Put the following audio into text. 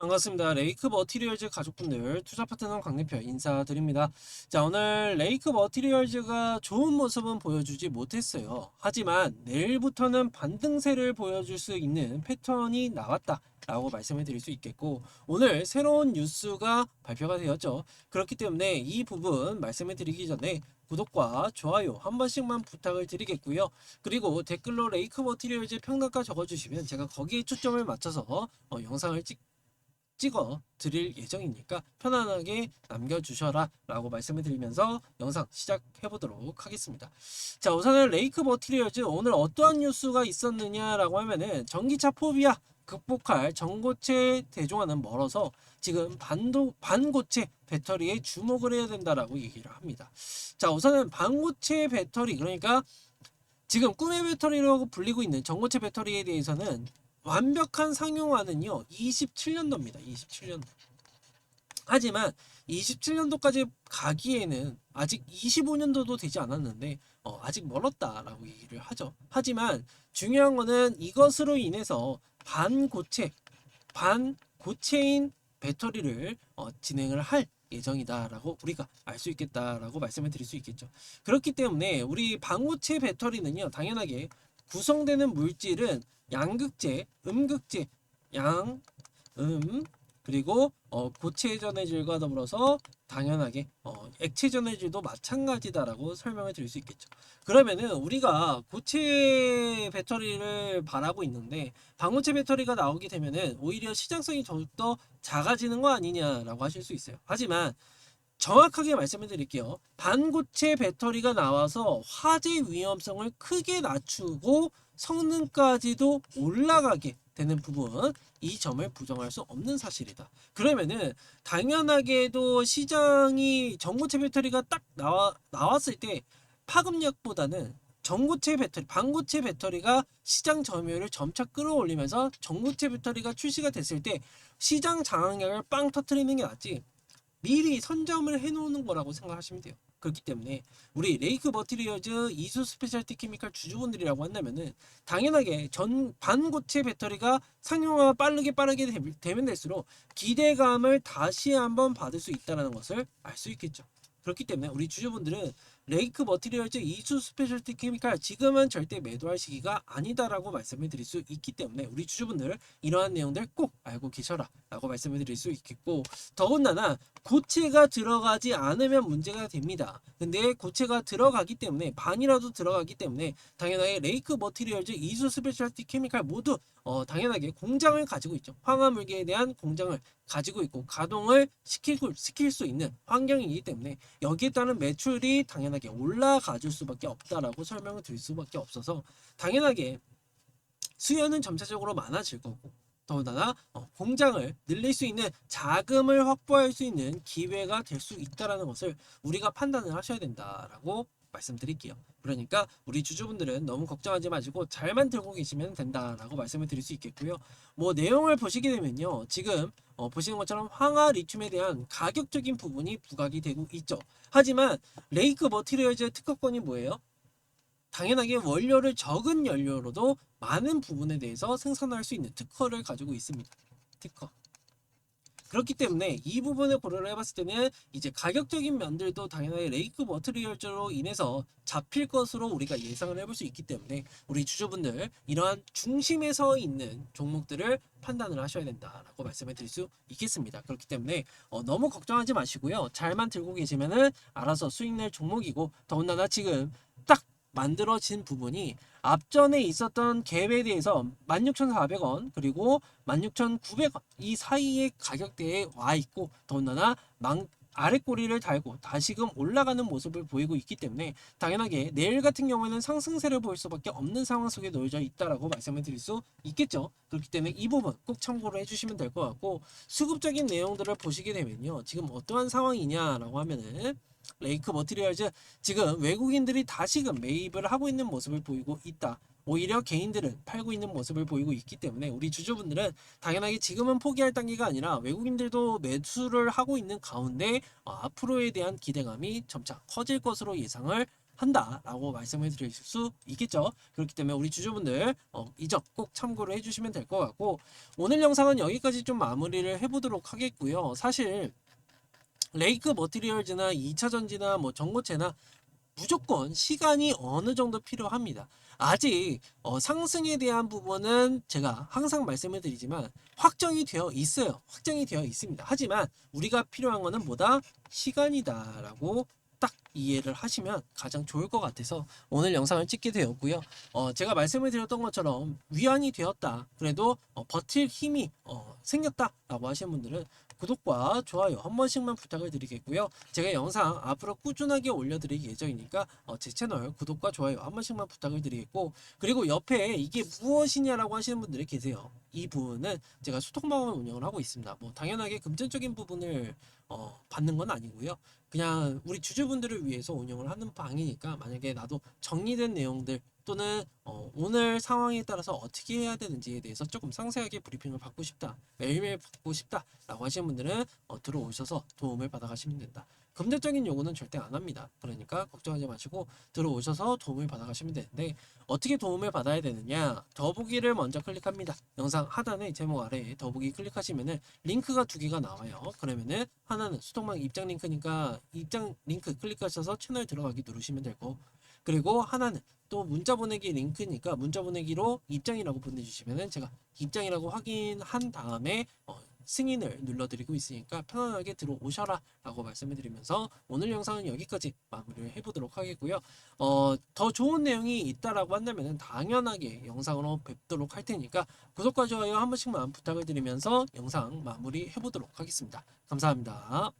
반갑습니다. 레이크 머티리얼즈 가족분들 투자 파트너 강 대표 인사드립니다. 자, 오늘 레이크 머티리얼즈가 좋은 모습은 보여주지 못했어요. 하지만 내일부터는 반등세를 보여줄 수 있는 패턴이 나왔다. 라고 말씀을 드릴 수 있겠고 오늘 새로운 뉴스가 발표가 되었죠. 그렇기 때문에 이 부분 말씀을 드리기 전에 구독과 좋아요 한 번씩만 부탁을 드리겠고요. 그리고 댓글로 레이크 머티리얼즈 평단가 적어주시면 제가 거기에 초점을 맞춰서 어, 영상을 찍 찍어 드릴 예정이니까 편안하게 남겨주셔라 라고 말씀을 드리면서 영상 시작해 보도록 하겠습니다. 자 우선은 레이크 머티리얼즈 오늘 어떠한 뉴스가 있었느냐 라고 하면은 전기차 포비아 극복할 전고체 대중화는 멀어서 지금 반도 반고체 배터리에 주목을 해야 된다라고 얘기를 합니다. 자 우선은 반고체 배터리 그러니까 지금 꿈의 배터리라고 불리고 있는 전고체 배터리에 대해서는 완벽한 상용화는요 27년도입니다. 27년도 하지만 27년도까지 가기에는 아직 25년도도 되지 않았는데 어, 아직 멀었다라고 얘기를 하죠. 하지만 중요한 거는 이것으로 인해서 반고체 반고체인 배터리를 어, 진행을 할 예정이다라고 우리가 알 수 있겠다라고 말씀을 드릴 수 있겠죠. 그렇기 때문에 우리 반고체 배터리는요 당연하게 구성되는 물질은 양극재, 음극재, 양, 음, 그리고 어, 고체 전해질과 더불어서 당연하게 어, 액체 전해질도 마찬가지다라고 설명을 드릴 수 있겠죠. 그러면은 우리가 고체 배터리를 바라고 있는데 반고체 배터리가 나오게 되면은 오히려 시장성이 더욱더 작아지는 거 아니냐라고 하실 수 있어요. 하지만 정확하게 말씀을 드릴게요. 반고체 배터리가 나와서 화재 위험성을 크게 낮추고 성능까지도 올라가게 되는 부분 이 점을 부정할 수 없는 사실이다. 그러면은 당연하게도 시장이 전고체 배터리가 딱 나와 나왔을 때 파급력보다는 전고체 배터리, 반고체 배터리가 시장 점유율을 점차 끌어올리면서 전고체 배터리가 출시가 됐을 때 시장 장악력을 빵 터트리는 게 낫지. 미리 선점을 해놓는 거라고 생각하시면 돼요. 그렇기 때문에 우리 레이크 머티리얼즈 이수 스페셜티 케미칼 주주분들이라고 한다면은 당연하게 전 반고체 배터리가 상용화가 빠르게 빠르게 되- 되면 될수록 기대감을 다시 한번 받을 수 있다는 것을 알 수 있겠죠. 그렇기 때문에 우리 주주분들은 레이크 머티리얼즈 이수 스페셜티 케미칼 지금은 절대 매도할 시기가 아니다라고 말씀을 드릴 수 있기 때문에 우리 주주분들 이러한 내용들 꼭 알고 계셔라 라고 말씀을 드릴 수 있겠고 더군다나 고체가 들어가지 않으면 문제가 됩니다. 근데 고체가 들어가기 때문에 반이라도 들어가기 때문에 당연하게 레이크 머티리얼즈 이수 스페셜티 케미칼 모두 어, 당연하게 공장을 가지고 있죠. 황화물계에 대한 공장을 가지고 있고 가동을 시키고 시킬 수 있는 환경이기 때문에 여기에 따른 매출이 당연하게 올라가 줄 수밖에 없다라고 설명을 드릴 수밖에 없어서 당연하게 수요는 점차적으로 많아질 거고 더군다나 어, 공장을 늘릴 수 있는 자금을 확보할 수 있는 기회가 될 수 있다라는 것을 우리가 판단을 하셔야 된다라고 말씀드릴게요. 그러니까 우리 주주분들은 너무 걱정하지 마시고 잘 만 들고 계시면 된다라고 말씀을 드릴 수 있겠고요. 뭐 내용을 보시게 되면요. 지금 어, 보시는 것처럼 황화 리튬에 대한 가격적인 부분이 부각이 되고 있죠. 하지만 레이크 머티리얼즈의 특허권이 뭐예요? 당연하게 원료를 적은 연료로도 많은 부분에 대해서 생산할 수 있는 특허를 가지고 있습니다. 특허. 그렇기 때문에 이 부분을 고려를 해봤을 때는 이제 가격적인 면들도 당연하게 레이크 머티리얼즈로 인해서 잡힐 것으로 우리가 예상을 해볼 수 있기 때문에 우리 주주분들 이러한 중심에 서 있는 종목들을 판단을 하셔야 된다라고 말씀을 드릴 수 있겠습니다. 그렇기 때문에 어, 너무 걱정하지 마시고요. 잘만 들고 계시면은 알아서 수익 낼 종목이고 더군다나 지금 딱 만들어진 부분이 앞전에 있었던 갭에 대해서 16,400원 그리고 16,900원 이 사이의 가격대에 와 있고 더군다나 망 아래 꼬리를 달고 다시금 올라가는 모습을 보이고 있기 때문에 당연하게 내일 같은 경우에는 상승세를 보일 수밖에 없는 상황 속에 놓여져 있다라고 말씀을 드릴 수 있겠죠. 그렇기 때문에 이 부분 꼭 참고를 해주시면 될 것 같고 수급적인 내용들을 보시게 되면요. 지금 어떠한 상황이냐라고 하면은 레이크 머티리얼즈 지금 외국인들이 다시금 매입을 하고 있는 모습을 보이고 있다. 오히려 개인들은 팔고 있는 모습을 보이고 있기 때문에 우리 주주분들은 당연하게 지금은 포기할 단계가 아니라 외국인들도 매수를 하고 있는 가운데 어, 앞으로에 대한 기대감이 점차 커질 것으로 예상을 한다라고 말씀을 드릴 수 있겠죠. 그렇기 때문에 우리 주주분들 어, 이점꼭 참고를 해주시면 될 것 같고 오늘 영상은 여기까지 좀 마무리를 해보도록 하겠고요. 사실 레이크 머티리얼즈나 2차 전지나 뭐 전고체나 무조건 시간이 어느 정도 필요합니다. 아직 어, 상승에 대한 부분은 제가 항상 말씀을 드리지만 확정이 되어 있어요. 확정이 되어 있습니다. 하지만 우리가 필요한 거는 뭐다? 시간이다라고 딱 이해를 하시면 가장 좋을 것 같아서 오늘 영상을 찍게 되었고요. 어, 제가 말씀을 드렸던 것처럼 위안이 되었다. 그래도 어, 버틸 힘이 어, 생겼다라고 하시는 분들은 구독과 좋아요 한 번씩만 부탁을 드리겠고요. 제가 영상 앞으로 꾸준하게 올려드릴 예정이니까 어, 제 채널 구독과 좋아요 한 번씩만 부탁을 드리겠고 그리고 옆에 이게 무엇이냐라고 하시는 분들이 계세요. 이 부분은 제가 소통방을 운영을 하고 있습니다. 뭐 당연하게 금전적인 부분을 어, 받는 건 아니고요. 그냥 우리 주주분들을 위해서 운영을 하는 방이니까 만약에 나도 정리된 내용들 또는 어, 오늘 상황에 따라서 어떻게 해야 되는지에 대해서 조금 상세하게 브리핑을 받고 싶다 매일매일 받고 싶다라고 하시는 분들은 어, 들어오셔서 도움을 받아가시면 된다. 금전적인 요구는 절대 안 합니다. 그러니까 걱정하지 마시고 들어오셔서 도움을 받아가시면 되는데 어떻게 도움을 받아야 되느냐? 더보기를 먼저 클릭합니다. 영상 하단의 제목 아래에 더보기 클릭하시면은 링크가 두 개가 나와요. 그러면은 하나는 수동방 입장 링크니까 입장 링크 클릭하셔서 채널 들어가기 누르시면 되고 그리고 하나는 또 문자 보내기 링크니까 문자 보내기로 입장이라고 보내주시면은 제가 입장이라고 확인한 다음에 어, 승인을 눌러드리고 있으니까 편안하게 들어오셔라 라고 말씀을 드리면서 오늘 영상은 여기까지 마무리를 해보도록 하겠고요. 어, 더 좋은 내용이 있다라고 한다면 당연하게 영상으로 뵙도록 할 테니까 구독과 좋아요 한 번씩만 부탁을 드리면서 영상 마무리 해보도록 하겠습니다. 감사합니다